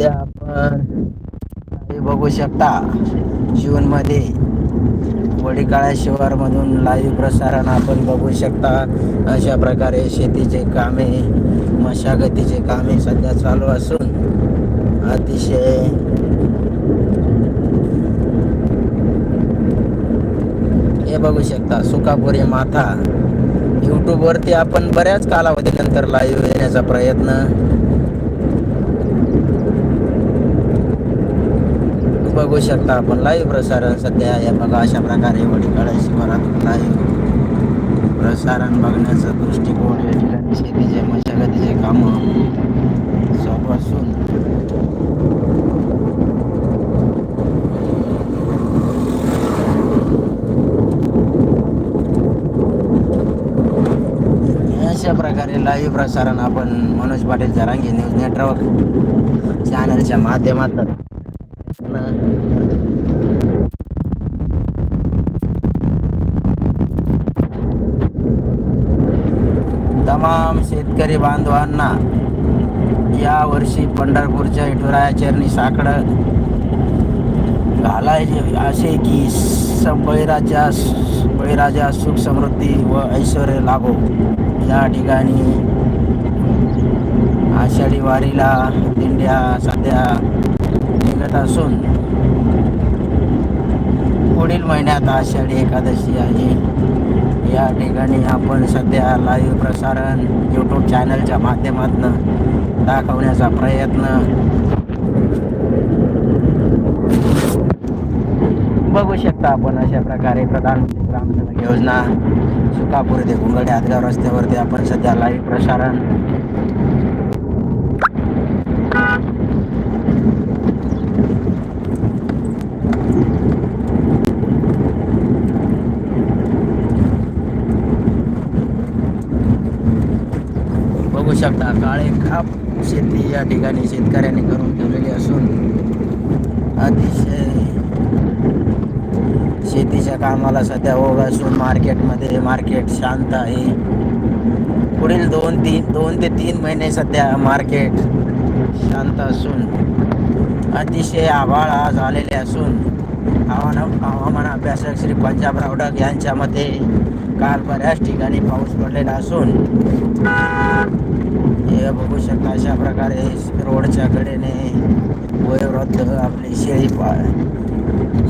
सध्या आपण हे बघू शकता जून मध्ये वडीकाळा शिवार मधून लाईव्ह प्रसारण आपण बघू शकता. अशा प्रकारे शेतीचे कामे मशागतीचे कामे सध्या चालू असून अतिशय हे बघू शकता सुकापुरी माथा. यूट्यूबवरती आपण बऱ्याच कालावधीनंतर लाईव्ह येण्याचा प्रयत्न बघू शकता आपण लाईव्ह प्रसारण सध्या या बघा अशा प्रकारे वडीकाळा शिवारातून लाईव्ह प्रसारण बघण्याचा दृष्टिकोन या ठिकाणी शेतीचे मशागतीचे कामं सोपासून अशा प्रकारे लाईव्ह प्रसारण आपण मनोज पाटील जरांगे न्यूज नेटवर्क चॅनलच्या माध्यमातून तमाम शेतकरी बांधवांना या वर्षी पंढरपूरच्या विठुराया चरणी साकडं घालायचे असे की स बळीराजा बळीराजा सुख समृद्धी व ऐश्वर लाभो. या ठिकाणी आषाढी वारीला दिंड्या सध्या निघत असून पुढील महिन्यात आषाढी एकादशी आहे. या ठिकाणी आपण सध्या लाईव्ह प्रसारण यूट्यूब चॅनलच्या माध्यमातून दाखवण्याचा प्रयत्न बघू शकता आपण अशा प्रकारे प्रधानमंत्री ग्राम सडक योजना सुकापूर ते गुंगडे हातगाव रस्त्यावरती आपण सध्या लाईव्ह प्रसारण बघू शकता काळे खाप शेती या ठिकाणी शेतकऱ्यांनी करून ठेवलेली असून अतिशय शेतीच्या कामाला सध्या ओघ असून मार्केटमध्ये मार्केट शांत आहे. पुढील दोन तीन दोन ते तीन महिने सध्या मार्केट शांत असून अतिशय आभाळ आज आलेले असून हवामान हवामान अभ्यासक श्री पंजाब रावडक यांच्या मते काल बऱ्याच ठिकाणी पाऊस पडलेला असून हे बघू शकता अशा प्रकारे रोडच्या कडेने वयोवृद्ध आपली शेळी पा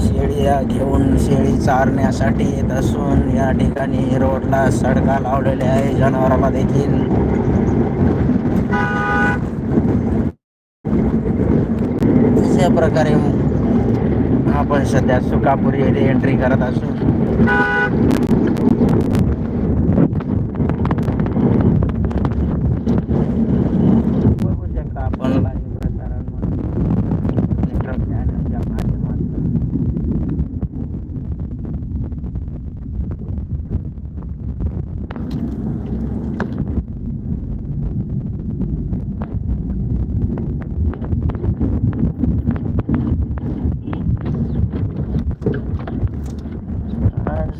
शेळी घेऊन शेळी चारण्यासाठी येत असून या ठिकाणी रोडला सडका लावलेल्या आहे. जनावराला देखील अशा प्रकारे आपण सध्या सुकापूर येथे एंट्री करत असू बघू शकता आपण live प्रसारण नेटवर्क चॅनलच्या माध्यमातून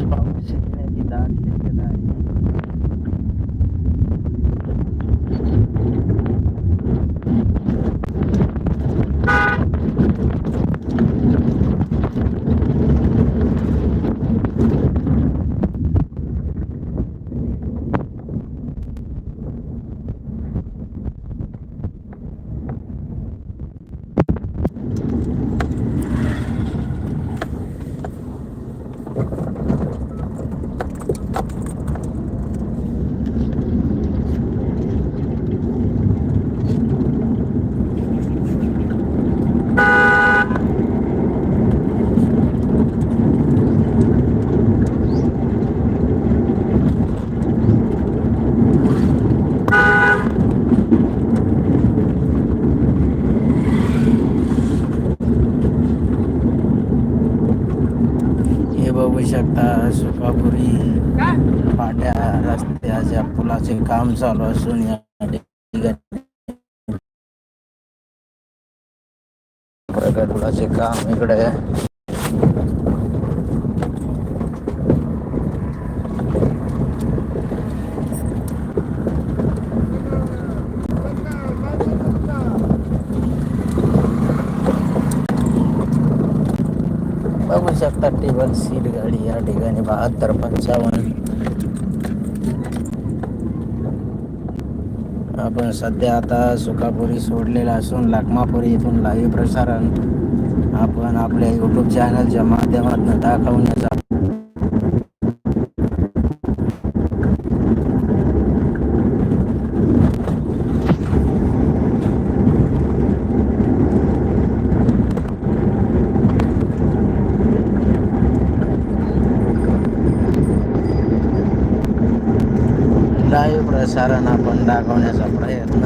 आज पाऊस येण्याची दाट शक्यता आहे हे बघू शकता सुकापुरी पाट्या रस्त्याच्या पुलाचे काम चालू असून या पुलाचे काम इकडे बघू शकता टेबल सीट गाडी या ठिकाणी बहात्तर पंचावन्न. आपण सध्या आता सुकापुरी सोडलेला असून लाखमापुरी इथून लाईव्ह प्रसारण आपण आपल्या यूट्यूब चॅनलच्या माध्यमातून दाखवण्याचा प्रसारण आपण दाखवण्याचा प्रयत्न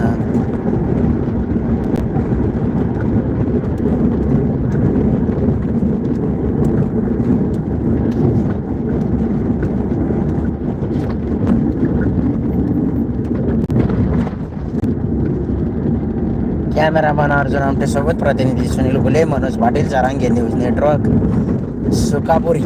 कॅमेरामॅन अर्जुन सोबत प्रतिनिधी सुनील गुले मनोज पाटील चारांगे न्यूज नेटवर्क सुकापुरी